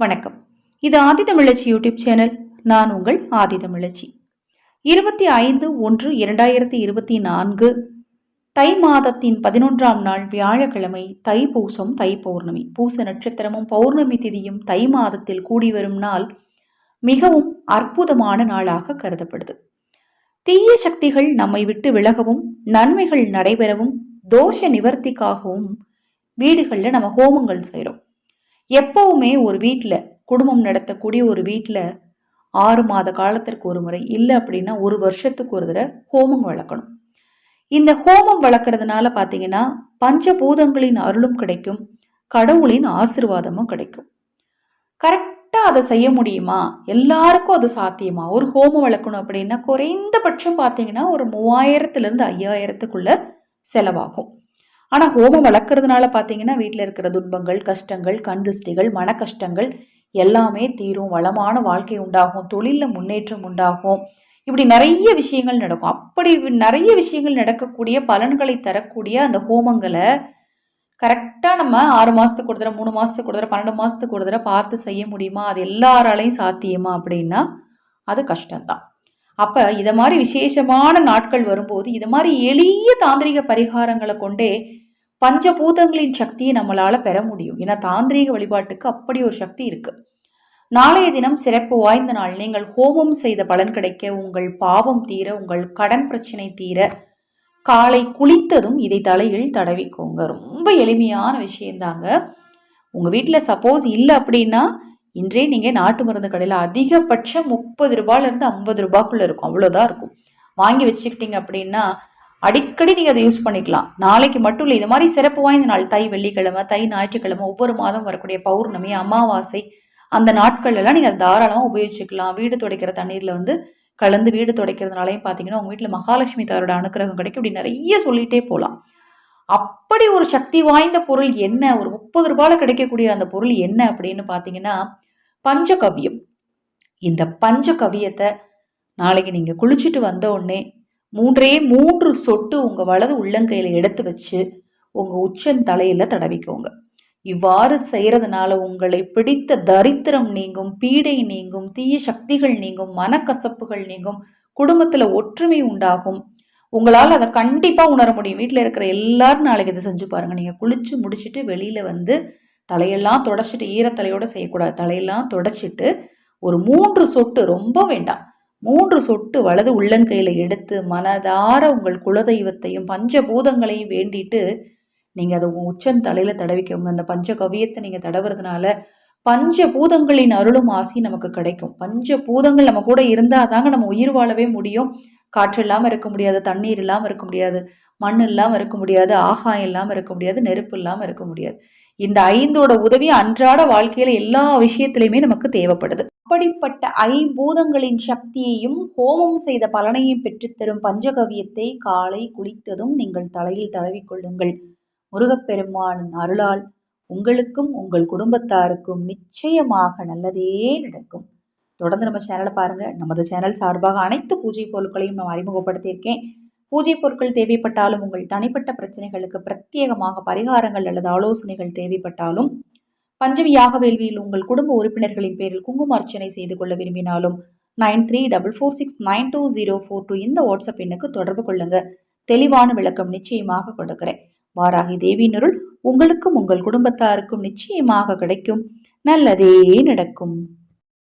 வணக்கம். இது ஆதிதமிழச்சி YouTube channel. நான் உங்கள் ஆதிதமிழச்சி. இருபத்தி ஐந்து ஒன்று இரண்டாயிரத்தி இருபத்தி நான்கு தை மாதத்தின் பதினொன்றாம் நாள் வியாழக்கிழமை தை பூசம் தை பௌர்ணமி. பூச நட்சத்திரமும் பௌர்ணமி திதியும் தை மாதத்தில் கூடி வரும் நாள் மிகவும் அற்புதமான நாளாக கருதப்படுது. தீய சக்திகள் நம்மை விட்டு விலகவும் நன்மைகள் நடைபெறவும் தோஷ நிவர்த்திக்காகவும் வீடுகளில் நம்ம ஹோமங்கள் செய்கிறோம் எப்போவுமே ஒரு வீட்டில் குடும்பம் நடத்தக்கூடிய ஒரு வீட்டில் ஆறு மாத காலத்திற்கு ஒரு முறை இல்லை அப்படின்னா ஒரு வருஷத்துக்கு ஒரு தடவை ஹோமம் வளர்க்கணும். இந்த ஹோமம் வளர்க்குறதுனால பார்த்தீங்கன்னா பஞ்சபூதங்களின் அருளும் கிடைக்கும் கடவுளின் ஆசிர்வாதமும் கிடைக்கும். கரெக்டாக அதை செய்ய முடியுமா? எல்லாருக்கும் அது சாத்தியமா? ஒரு ஹோமம் வளர்க்கணும் அப்படின்னா குறைந்தபட்சம் பார்த்தீங்கன்னா ஒரு மூவாயிரத்துலேருந்து ஐயாயிரத்துக்குள்ள செலவாகும். ஆனால் ஹோமம் வளர்க்குறதுனால பார்த்தீங்கன்னா வீட்டில் இருக்கிற துன்பங்கள் கஷ்டங்கள் கண் திருஷ்டிகள் மன கஷ்டங்கள் எல்லாமே தீரும். வளமான வாழ்க்கை உண்டாகும். தொழிலில் முன்னேற்றம் உண்டாகும். இப்படி நிறைய விஷயங்கள் நடக்கும். அப்படி நிறைய விஷயங்கள் நடக்கக்கூடிய பலன்களை தரக்கூடிய அந்த ஹோமங்களை கரெக்டாக நம்ம ஆறு மாதத்துக்கு ஒரு தடவை மூணு மாதத்துக்கு ஒரு தடவை பன்னெண்டு மாதத்துக்கு ஒரு தடவை பார்த்து செய்ய முடியுமா? அது எல்லாராலையும் சாத்தியமா அப்படின்னா அது கஷ்டம்தான். அப்போ இதை மாதிரி விசேஷமான நாட்கள் வரும்போது இது மாதிரி எளிய தாந்திரிக பரிகாரங்களை கொண்டே பஞ்சபூதங்களின் சக்தியை நம்மளால் பெற முடியும். ஏன்னா தாந்திரீக வழிபாட்டுக்கு அப்படி ஒரு சக்தி இருக்கு. நாளைய தினம் சிறப்பு வாய்ந்த நாள். நீங்கள் ஹோமம் செய்த பலன் கிடைக்க உங்கள் பாவம் தீர உங்கள் கடன் பிரச்சனை தீர காலை குளித்ததும் இதை தலையில் தடவிக்கோங்க. ரொம்ப எளிமையான விஷயந்தாங்க. உங்கள் வீட்டில் சப்போஸ் இல்லை அப்படின்னா இன்றே நீங்கள் நாட்டு மருந்து கடையில் அதிகபட்சம் முப்பது ரூபாயிலேருந்து ஐம்பது ரூபாய்க்குள்ளே இருக்கும். அவ்வளோதான் இருக்கும். வாங்கி வச்சுக்கிட்டீங்க அப்படின்னா அடிக்கடி நீங்கள் அதை யூஸ் பண்ணிக்கலாம். நாளைக்கு மட்டும் இல்லை இது மாதிரி சிறப்பு வாய்ந்த நாள். தை வெள்ளிக்கிழமை தை ஞாயிற்றுக்கிழமை ஒவ்வொரு மாதம் வரக்கூடிய பௌர்ணமி அமாவாசை அந்த நாட்கள்லாம் நீங்கள் அதை தாராளமாக உபயோகிச்சுக்கலாம். வீடு துடைக்கிற தண்ணீரில் வந்து கலந்து வீடு துடைக்கிறதுனாலையும் பார்த்தீங்கன்னா உங்கள் வீட்டில் மகாலட்சுமி தாரோட அனுக்கிரகம் கிடைக்கும் இப்படி நிறைய சொல்லிகிட்டே போகலாம். அப்படி ஒரு சக்தி வாய்ந்த பொருள் என்ன? ஒரு முப்பது ரூபாயில் கிடைக்கக்கூடிய அந்த பொருள் என்ன அப்படின்னு பார்த்தீங்கன்னா பஞ்சகவியம். இந்த பஞ்சகவியத்தை நாளைக்கு நீங்கள் குளிச்சுட்டு வந்த உடனே மூன்றே மூன்று சொட்டு உங்கள் வலது உள்ளங்கையில் எடுத்து வச்சு உங்கள் உச்சன் தலையில் தடவிக்கோங்க. இவ்வாறு செய்கிறதுனால உங்களை பிடித்த தரித்திரம் நீங்கும் பீடை நீங்கும் தீய சக்திகள் நீங்கும் மனக்கசப்புகள் நீங்கும் குடும்பத்தில் ஒற்றுமை உண்டாகும். உங்களால் அதை கண்டிப்பாக உணர முடியும். வீட்டில் இருக்கிற எல்லாரும் நாளைக்கு இதை செஞ்சு பாருங்கள் நீங்கள் குளித்து முடிச்சுட்டு வெளியில் வந்து தலையெல்லாம் தொடச்சிட்டு ஈரத்தலையோடு செய்யக்கூடாது. தலையெல்லாம் தொடச்சிட்டு ஒரு மூன்று சொட்டு ரொம்ப வேண்டாம். மூன்று சொட்டு வலது உள்ளங்கையில் எடுத்து மனதார உங்கள் குலதெய்வத்தையும் பஞ்சபூதங்களையும் வேண்டிட்டு நீங்கள் அதை உச்சன் தலையில் தடவிக்கோங்க அந்த பஞ்ச கவியத்தை நீங்கள் தடவுறதுனால பஞ்சபூதங்களின் அருளும் ஆசி நமக்கு கிடைக்கும். பஞ்சபூதங்கள் நம்ம கூட இருந்தால் தாங்க நம்ம உயிர் வாழவே முடியும். காற்று இல்லாமல் இருக்க முடியாது தண்ணீர் இல்லாமல் இருக்க முடியாது மண் இல்லாமல் இருக்க முடியாது ஆகாயம் இல்லாமல் இருக்க முடியாது நெருப்பு இல்லாமல் இருக்க முடியாது. இந்த ஐந்தோட உதவி அன்றாட வாழ்க்கையில எல்லா விஷயத்திலையுமே நமக்கு தேவைப்படுது. அப்படிப்பட்ட ஐம்பூதங்களின் சக்தியையும் ஹோமம் செய்த பலனையும் பெற்றுத்தரும் பஞ்சகவியத்தை காலை குளித்ததும் நீங்கள் தலையில் தடவிக்கொள்ளுங்கள். முருகப்பெருமான் அருளால் உங்களுக்கும் உங்கள் குடும்பத்தாருக்கும் நிச்சயமாக நல்லதே நடக்கும். தொடர்ந்து நம்ம சேனலை பாருங்கள் நமது சேனல் சார்பாக அனைத்து பூஜை பொருட்களையும் நான் அறிமுகப்படுத்தியிருக்கேன். பூஜை பொருட்கள் தேவைப்பட்டாலும் உங்கள் தனிப்பட்ட பிரச்சனைகளுக்கு பிரத்யேகமாக பரிகாரங்கள் அல்லது ஆலோசனைகள் தேவைப்பட்டாலும் பஞ்சமியாக வேள்வியில் உங்கள் குடும்ப உறுப்பினர்களின் பேரில் குங்கும அர்ச்சனை செய்து கொள்ள விரும்பினாலும் nine three double four six nine two zero four two இந்த வாட்ஸ்அப் எண்ணுக்கு தொடர்பு கொள்ளுங்கள் தெளிவான விளக்கம் நிச்சயமாக கொடுக்கிறேன். வாராகி தேவியினருள் உங்களுக்கும் உங்கள் குடும்பத்தாருக்கும் நிச்சயமாக கிடைக்கும். நல்லதே நடக்கும்.